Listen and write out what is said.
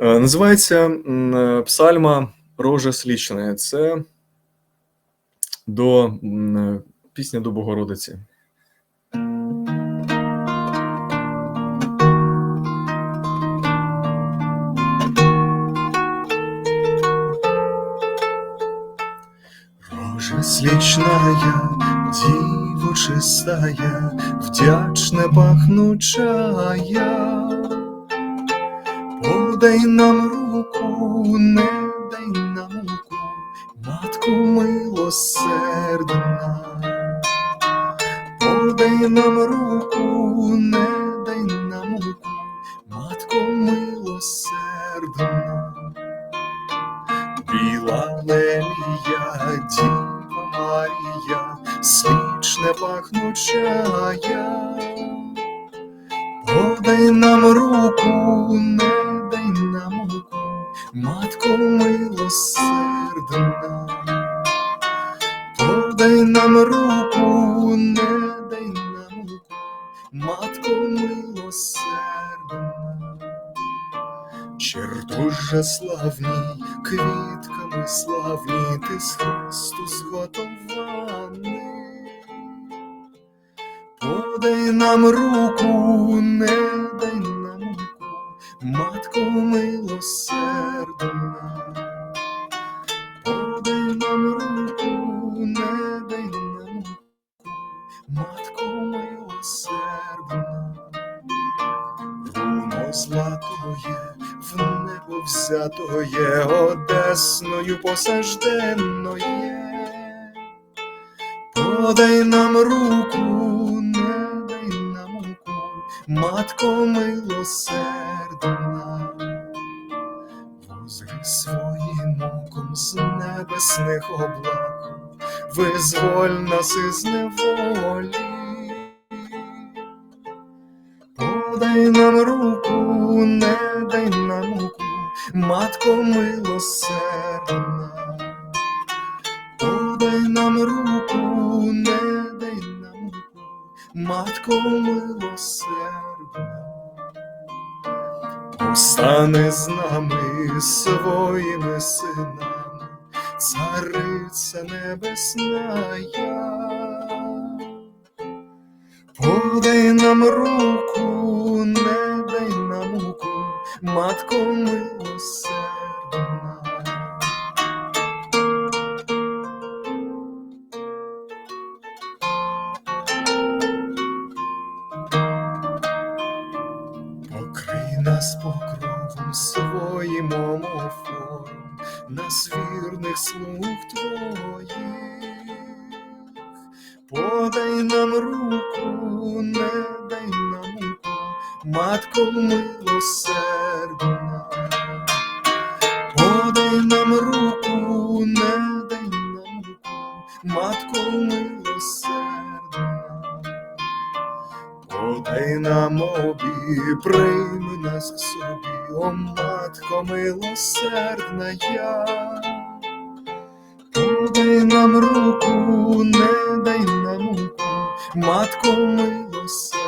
Е, Називається е, Псальма Роже Слічне. Це до е, пісня до Богородиці. Рожа сличная, диво чистая, вдячне пахнучая. Подай нам руку, не дай нам муку, матку милосердна. Подай нам руку, не дай нам муку, матку милосердна. Біла лелія, Діва Марія, слічне пахнучая. Подай нам руку, не дай нам муку, матко милосердна. Подай нам руку, не дай нам муку, матко милосердна. Чертоже славні, квітками славні, ти з хресту зготований. Подай нам руку, не дай матко милосердна. Подай нам руку, не дай нам муку, матко милосердна. Руно златоє, в небо взятоє, одесною посажденноє. Подай нам руку, не дай нам муку, матко милосердна. Возри своїм муком з небесних облак, визволь нас із неволі. Подай нам руку, не дай нам муку, матко милосердна. Подай нам руку, не дай нам муку, матко милосердна. Постане з нами своїми синами, цариця небесная. Подай нам руку, не дай нам муку, матко милосердна. Нас покровом своїм омофором, нас вірних слуг твоїх. Подай нам руку, не дай нам муку, матко милосердна. Подай нам руку, не дай нам муку, матко милосердна. Подай нам обі, прийми нас к собі, о матко милосердна я. Подай нам руку, не дай нам муку, матко милосердна.